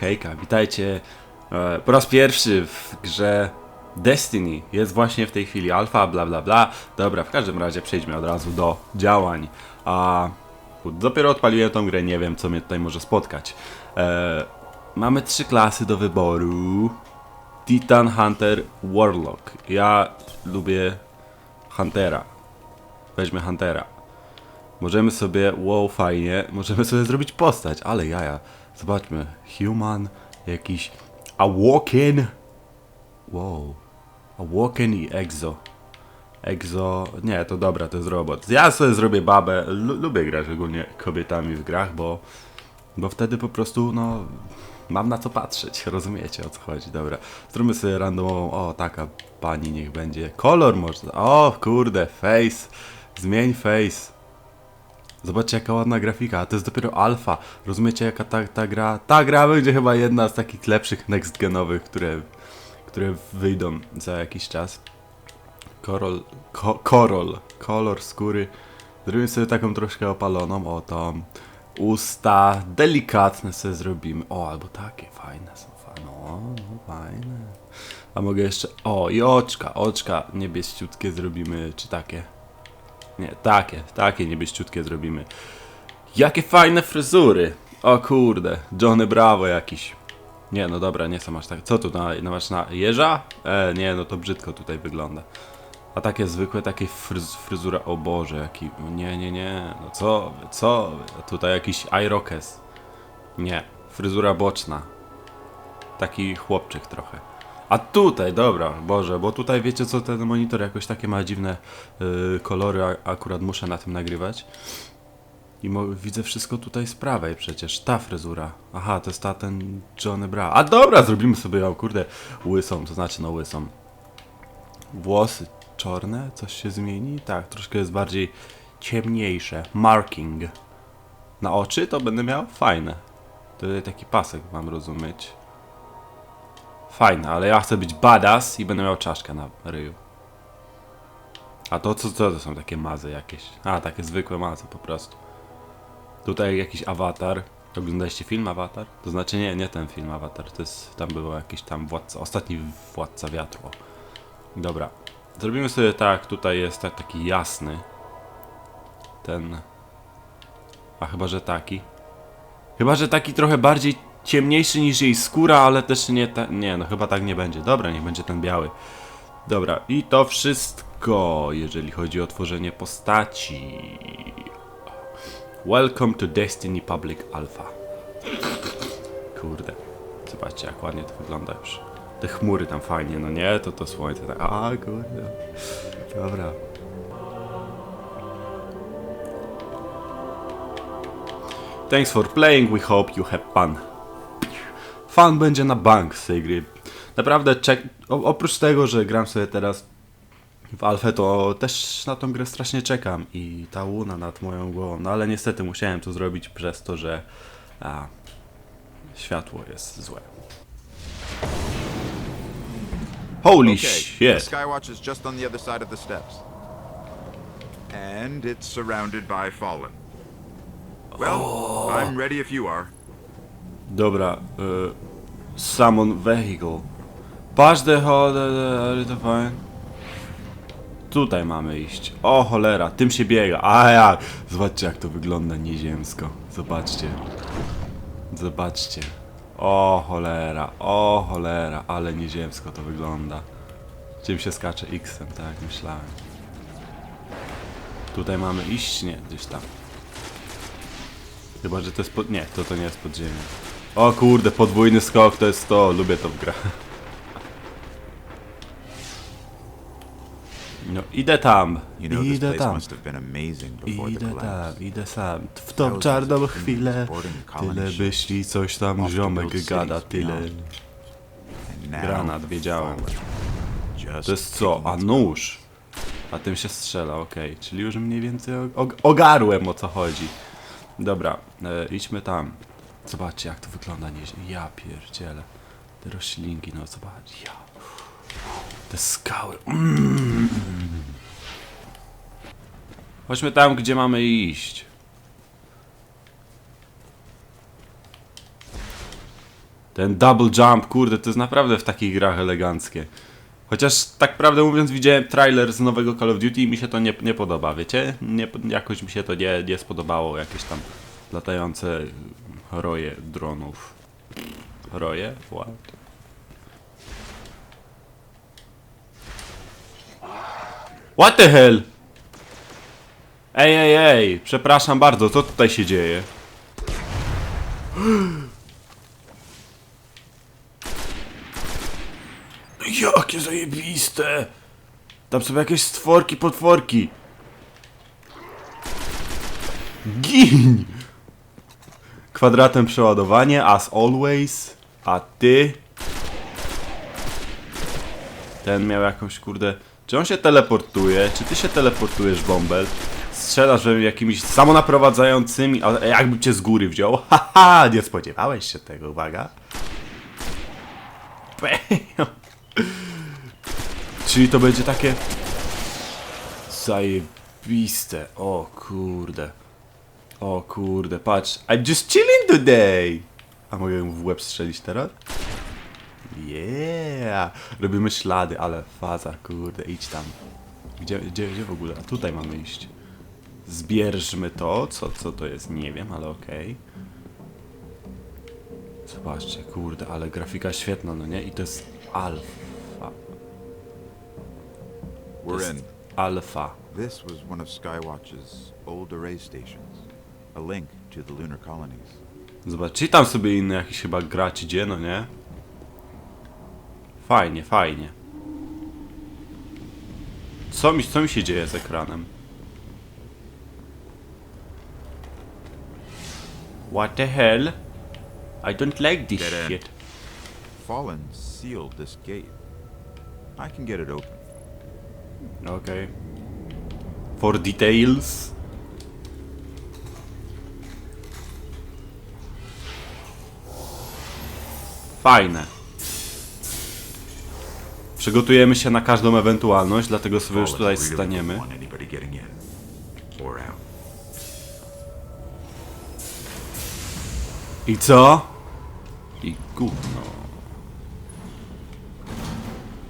hejka, witajcie e, po raz pierwszy w grze Destiny. Jest właśnie w tej chwili alfa, bla bla bla. Dobra, w każdym razie przejdźmy od razu do działań. A dopiero odpaliłem tą grę, nie wiem co mnie tutaj może spotkać. E, mamy trzy klasy do wyboru. Titan, Hunter, Warlock. Ja lubię Huntera. Weźmy Huntera. Możemy sobie, wow, fajnie, możemy sobie zrobić postać, ale jaja. Zobaczmy, human, jakiś awoken. Wow. Awoken i exo. Exo, nie, to dobra, to jest robot. Ja sobie zrobię babę, Lu lubię grać ogólnie kobietami w grach, bo, bo wtedy po prostu, no, mam na co patrzeć, rozumiecie o co chodzi, dobra. Zróbmy sobie randomową, o, taka pani niech będzie. Kolor można, o, kurde, face, zmień face. Zobaczcie jaka ładna grafika, a to jest dopiero alfa. Rozumiecie jaka ta, ta gra... Ta gra będzie chyba jedna z takich lepszych next genowych, które, które wyjdą za jakiś czas. Korol... Ko, korol. Kolor skóry. Zrobimy sobie taką troszkę opaloną, o tam. Usta delikatne sobie zrobimy. O, albo takie fajne są. No, no fajne. A mogę jeszcze... O, i oczka, oczka niebieściutkie zrobimy, czy takie? Nie, takie, takie niebieściutkie zrobimy. Jakie fajne fryzury! O kurde, Johnny Bravo jakiś. Nie, no dobra, nie są aż tak. Co tu, na, na, masz na jeża? E, nie, no to brzydko tutaj wygląda. A takie zwykłe, takie fryz, fryzura, o Boże, jaki, nie, nie, nie, no co wy, co wy, tutaj jakiś Irokes. Nie, fryzura boczna. Taki chłopczyk trochę. A tutaj, dobra, Boże, bo tutaj wiecie co, ten monitor jakoś takie ma dziwne yy, kolory, a, akurat muszę na tym nagrywać. I widzę wszystko tutaj z prawej przecież, ta fryzura. Aha, to jest ta, ten Johnny Bra. A dobra, zrobimy sobie ją, kurde, łysą, to znaczy no łysą. Włosy czarne, coś się zmieni? Tak, troszkę jest bardziej ciemniejsze. Marking. Na oczy to będę miał? Fajne. Tutaj taki pasek mam rozumieć. Fajne, ale ja chcę być badass i będę miał czaszkę na ryju. A to co, co to są takie mazy jakieś? A, takie zwykłe mazy po prostu. Tutaj jakiś awatar. Oglądaliście film Awatar? To znaczy nie, nie ten film Awatar. To jest, tam było jakiś tam władca, ostatni władca wiatru. Dobra. Zrobimy sobie tak, tutaj jest tak, taki jasny. Ten... A chyba, że taki. Chyba, że taki trochę bardziej ciemniejszy niż jej skóra, ale też nie ta, Nie, no chyba tak nie będzie. Dobra, niech będzie ten biały. Dobra, i to wszystko, jeżeli chodzi o tworzenie postaci. Welcome to Destiny Public Alpha. Kurde. Zobaczcie, jak ładnie to wygląda już. Te chmury tam fajnie, no nie? To to słońce tak. A, kurde. Dobra. Thanks for playing, we hope you have fun. Fan będzie na bank z tej gry. Naprawdę, czek... o, oprócz tego, że gram sobie teraz w Alfę, to też na tą grę strasznie czekam i ta łuna nad moją głową. No ale niestety musiałem to zrobić przez to, że a, światło jest złe. Holy Okay, the shit! Skywatch is just on the other side of the steps. And it's surrounded by Fallen. Well, I'm ready if you are. Dobra, y, summon vehicle. Patrz the hole, to fine. Tutaj mamy iść. O cholera, tym się biega. A jak? Zobaczcie jak to wygląda nieziemsko. Zobaczcie. Zobaczcie. O cholera, o cholera, ale nieziemsko to wygląda. Czym się skacze X-em, tak myślałem. Tutaj mamy iść? Nie, gdzieś tam. Chyba, że to jest pod... Nie, to to nie jest podziemie. O kurde, podwójny skok to jest to, lubię to w grach. No, idę tam, idę tam, idę tam, idę sam. W tą czarną chwilę, tyle myśli, coś tam ziomek gada, tyle. Granat, wiedziałem. To jest co? A nóż. A tym się strzela, okej. Czyli już mniej więcej og- ogarłem o co chodzi. Dobra, e, idźmy tam. Zobaczcie jak to wygląda nieźle. Ja pierdzielę. Te roślinki, no zobacz. Ja. Te skały. Mm. Chodźmy tam, gdzie mamy iść. Ten double jump, kurde, to jest naprawdę w takich grach eleganckie. Chociaż tak prawdę mówiąc widziałem trailer z nowego Call of Duty i mi się to nie, nie podoba, wiecie? Nie, jakoś mi się to nie, nie spodobało, jakieś tam latające roje dronów. Roje? What? What the hell? Ej, ej, ej, przepraszam bardzo, co tutaj się dzieje? Jakie zajebiste! Tam są jakieś stworki, potworki. Gin! Kwadratem przeładowanie, as always. A ty? Ten miał jakąś kurde... Czy on się teleportuje? Czy ty się teleportujesz, Bąbel? Strzelasz jakimiś samonaprowadzającymi... Ale jakbym cię z góry wziął? Haha! Nie spodziewałeś się tego, uwaga. Czyli to będzie takie... Zajebiste. O kurde. O kurde, patrz. I'm just chilling today. A mogę mu w łeb strzelić teraz? Yeah! Robimy ślady, ale faza, kurde, idź tam. Gdzie, gdzie, gdzie w ogóle? A tutaj mamy iść. Zbierzmy to. Co, co to jest? Nie wiem, ale okej. Zobaczcie, kurde, ale grafika świetna, no nie? I to jest alfa. To We're jest in. alfa. This was one of Skywatch's old array stations, a link to the lunar colonies. Zobacz, czy tam sobie inny jakiś chyba grać idzie, no nie? Fajnie, fajnie. Co mi, co mi się dzieje z ekranem? What the hell? I don't like this Dead end. shit. Fallen sealed this gate. I can get it open. Okay. For details. Fajne. Przygotujemy się na każdą ewentualność, dlatego sobie już tutaj staniemy. I co? I gówno.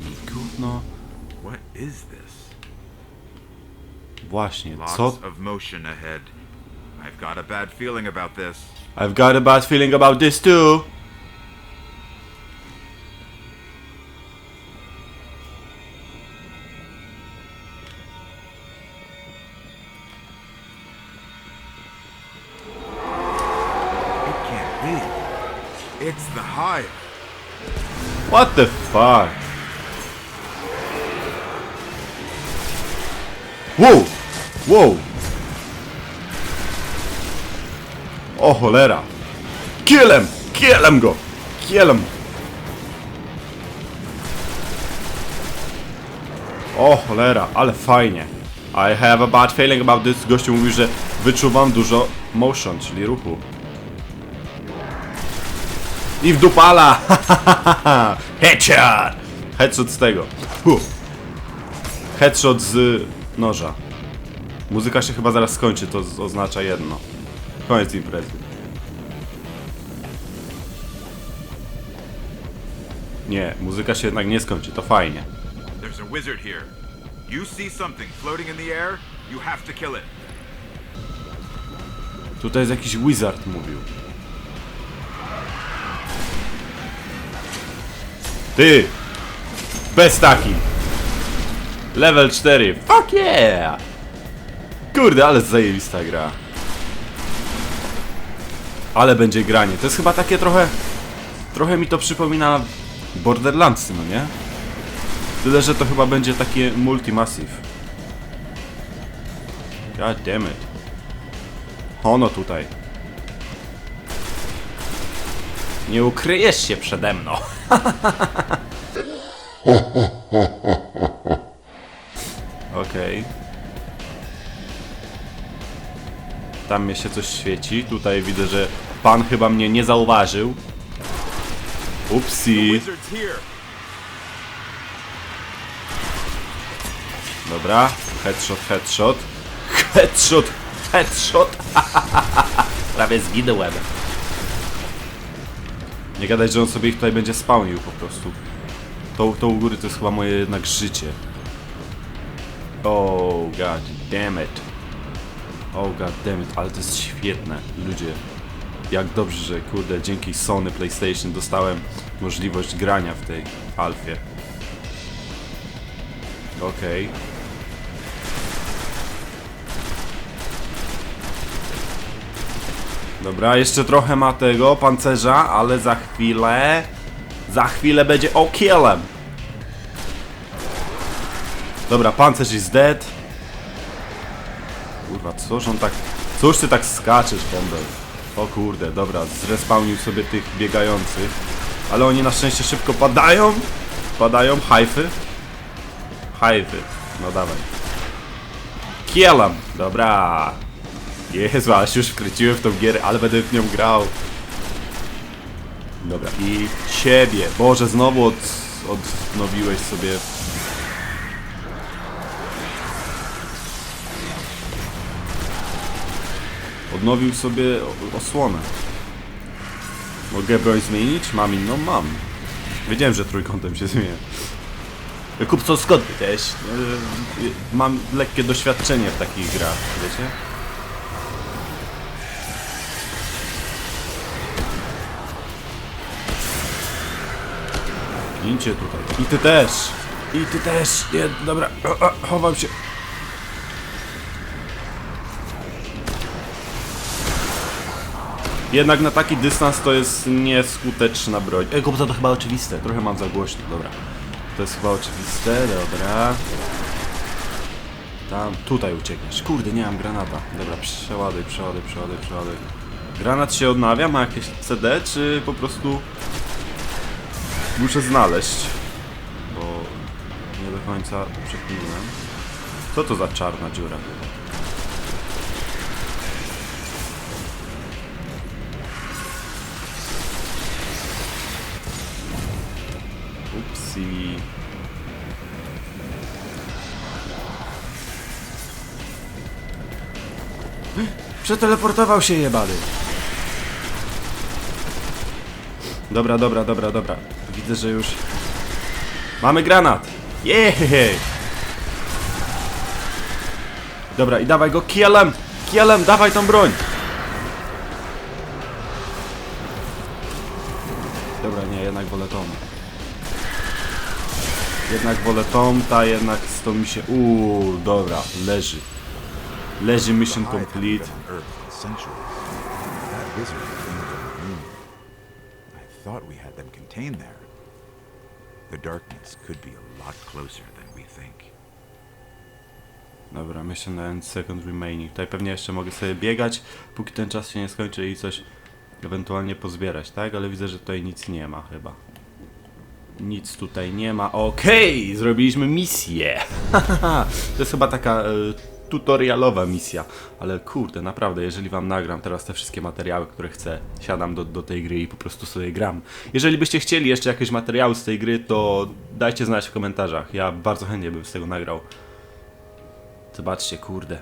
I gówno. Właśnie, co? I've got a bad feeling about this too. What the fuck? Wow! Wow! O cholera! Kielem! Kielem go! Kielem! O cholera, ale fajnie. I have a bad feeling about this. Gościu mówi, że wyczuwam dużo motion, czyli ruchu. I w dupala! Headshot! Headshot z tego. Hu. Headshot z noża. Muzyka się chyba zaraz skończy, to oznacza jedno. Koniec imprezy. Nie, muzyka się jednak nie skończy, to fajnie. There's a wizard here. You see something floating in the air, you have to kill it. Tutaj jest jakiś wizard mówił. Ty! Bez taki! Level 4. Fuck yeah! Kurde, ale zajebista gra. Ale będzie granie. To jest chyba takie trochę... Trochę mi to przypomina Borderlandsy, no nie? Tyle, że to chyba będzie takie multi-massive. God damn it. Ono tutaj. Nie ukryjesz się przede mną. Okej. Tam mnie się coś świeci. Tutaj widzę, że pan chyba mnie nie zauważył. Upsi. Wizard's here. Dobra. Headshot, headshot. Headshot, headshot. Prawie zginąłem. Nie gadać, że on sobie ich tutaj będzie spełnił po prostu. To, to u góry to jest chyba moje jednak życie. Oh god damn it. Oh god damn it, ale to jest świetne, ludzie. Jak dobrze, że kurde, dzięki Sony PlayStation dostałem możliwość grania w tej alfie. Okej. Dobra, jeszcze trochę ma tego pancerza, ale za chwilę... Za chwilę będzie okillem. Dobra, pancerz is dead. Kurwa, cóż on tak... Cóż ty tak skaczesz, Bąbel? O kurde, dobra, zrespawnił sobie tych biegających. Ale oni na szczęście szybko padają. Padają, hajfy. Hajfy, no dawaj. Kielam, dobra. Jezu, aż już wkręciłem w tą gierę, ale będę w nią grał. Dobra, i ciebie. Boże, znowu od, odnowiłeś sobie Odnowił sobie osłonę. Mogę broń zmienić? Mam inną? Mam. Wiedziałem, że trójkątem się zmienia. Kup co skąd też. Mam lekkie doświadczenie w takich grach, wiecie? Tutaj. I ty też. I ty też. Nie, dobra. O, o, chowam się. Jednak na taki dystans to jest nieskuteczna broń. Ej, to chyba oczywiste. Trochę mam za głośno, dobra. To jest chyba oczywiste, dobra. Tam, tutaj uciekniesz. Kurde, nie mam granata. Dobra, przeładuj, przeładuj, przeładuj, przeładuj. Granat się odnawia? Ma jakieś CD, czy po prostu muszę znaleźć? Bo nie do końca. Co to za czarna dziura? Upsi. Przeteleportował się jebany. Dobra, dobra, dobra, dobra. Widzę, że już... Mamy granat! Jej! Dobra, i dawaj go kielem! Kielem, dawaj tą broń! Dobra, nie, jednak wolę tą. Jednak wolę tą, ta jednak z tą mi się... Uuu, dobra, leży. Leży mission complete. thought we had them contained there. The darkness could be a lot closer than we think. Dobra, mission end second remaining. Tutaj pewnie jeszcze mogę sobie biegać, póki ten czas się nie skończy i coś ewentualnie pozbierać, tak? Ale widzę, że tutaj nic nie ma chyba. Nic tutaj nie ma. Okej, zrobiliśmy misję. to jest chyba taka e, tutorialowa misja. Ale kurde, naprawdę, jeżeli wam nagram teraz te wszystkie materiały, które chcę, siadam do, do tej gry i po prostu sobie gram. Jeżeli byście chcieli jeszcze jakieś materiały z tej gry, to dajcie znać w komentarzach. Ja bardzo chętnie bym z tego nagrał. Zobaczcie, kurde.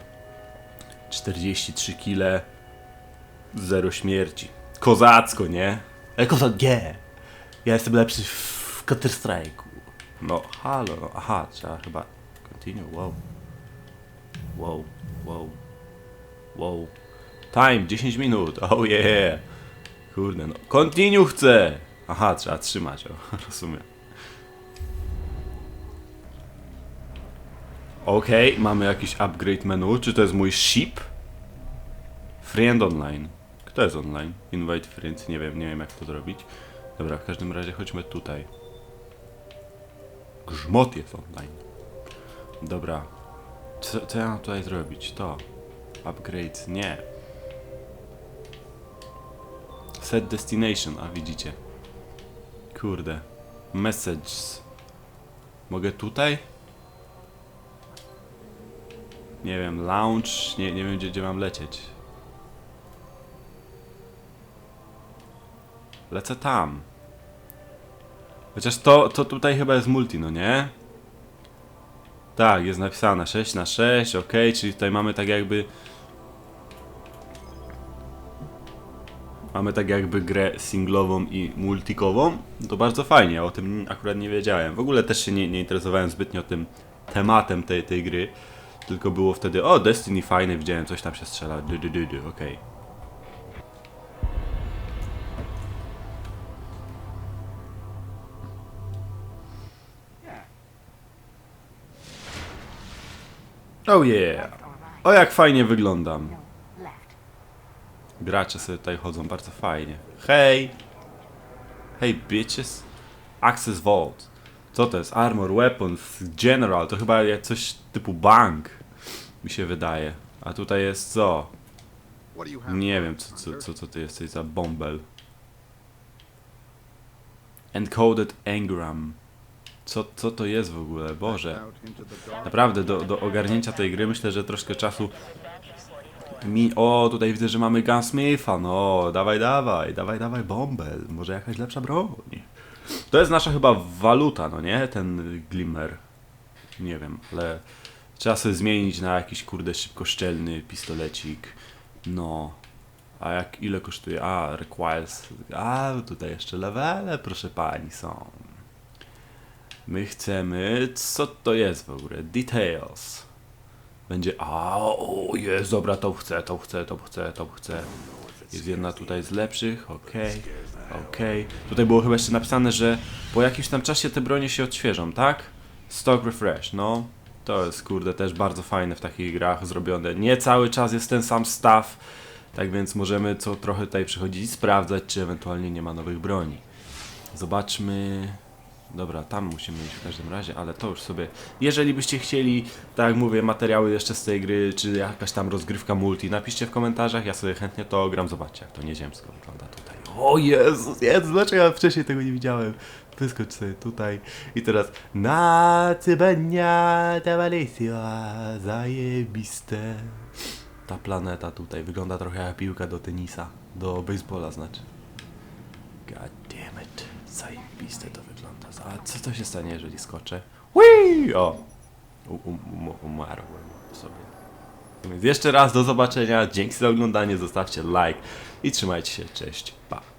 43 kile, zero śmierci. Kozacko, nie? E, nie. Ja jestem lepszy w Counter Strike'u. No, halo, no, aha, trzeba chyba continue, wow. Wow, wow, wow. Time, 10 minut, oh yeah. Kurde, no, continue chcę. Aha, trzeba trzymać, o, rozumiem. Okej, mamy jakiś upgrade menu. Czy to jest mój ship? Friend online. Kto jest online? Invite friends. Nie wiem, nie wiem jak to zrobić. Dobra, w każdym razie chodźmy tutaj. Grzmot jest online. Dobra. Co, co ja mam tutaj zrobić? To. Upgrade. Nie. Set destination. A widzicie. Kurde. Messages. Mogę tutaj? Nie wiem, lounge, nie, nie wiem gdzie, gdzie mam lecieć. Lecę tam. Chociaż to, to tutaj chyba jest multi, no nie? Tak, jest napisane 6 na 6 ok, czyli tutaj mamy tak jakby... mamy tak jakby grę singlową i multikową, to bardzo fajnie, o tym akurat nie wiedziałem. W ogóle też się nie, nie interesowałem zbytnio tym tematem tej, tej gry, tylko było wtedy, o Destiny fajny, widziałem coś tam się strzela, okej. Oh yeah! O jak fajnie wyglądam. Gracze sobie tutaj chodzą bardzo fajnie. Hej! Hej bitches! Access Vault. Co to jest? Armor, Weapons, General. To chyba coś typu bank. Mi się wydaje. A tutaj jest co? Nie wiem, co, co, co, co ty jesteś za bąbel. Encoded Engram. Co, co to jest w ogóle? Boże. Naprawdę, do, do ogarnięcia tej gry myślę, że troszkę czasu mi... O, tutaj widzę, że mamy Gunsmitha, no, dawaj, dawaj, dawaj, dawaj, Bombel, może jakaś lepsza broń. To jest nasza chyba waluta, no nie? Ten Glimmer. Nie wiem, ale trzeba sobie zmienić na jakiś, kurde, szybkoszczelny pistolecik. No. A jak, ile kosztuje? A, requires... A, tutaj jeszcze levele, proszę pani, są. My chcemy. Co to jest w ogóle? Details. Będzie. A, o, jest, dobra, to chcę, to chcę, to chcę, to chcę. Jest jedna tutaj z lepszych, okej, okej. Tutaj było chyba jeszcze napisane, że po jakimś tam czasie te bronie się odświeżą, tak? Stock refresh, no. To jest, kurde, też bardzo fajne w takich grach zrobione. Nie cały czas jest ten sam staw, tak więc możemy co trochę tutaj przychodzić i sprawdzać, czy ewentualnie nie ma nowych broni. Zobaczmy. Dobra, tam musimy iść w każdym razie, ale to już sobie. Jeżeli byście chcieli, tak jak mówię, materiały jeszcze z tej gry, czy jakaś tam rozgrywka multi, napiszcie w komentarzach, ja sobie chętnie to gram. Zobaczcie, jak to nieziemsko wygląda tutaj. O Jezus, Jezus, dlaczego ja wcześniej tego nie widziałem? Wyskocz sobie tutaj i teraz na Cybenia Tavalisia, zajebiste. Ta planeta tutaj wygląda trochę jak piłka do tenisa, do baseballa znaczy. God damn it. Zajebiste to. A co to się stanie, jeżeli skoczę? Whee! O! Um- Umarłem sobie. Więc jeszcze raz do zobaczenia. Dzięki za oglądanie. Zostawcie like i trzymajcie się. Cześć. Pa.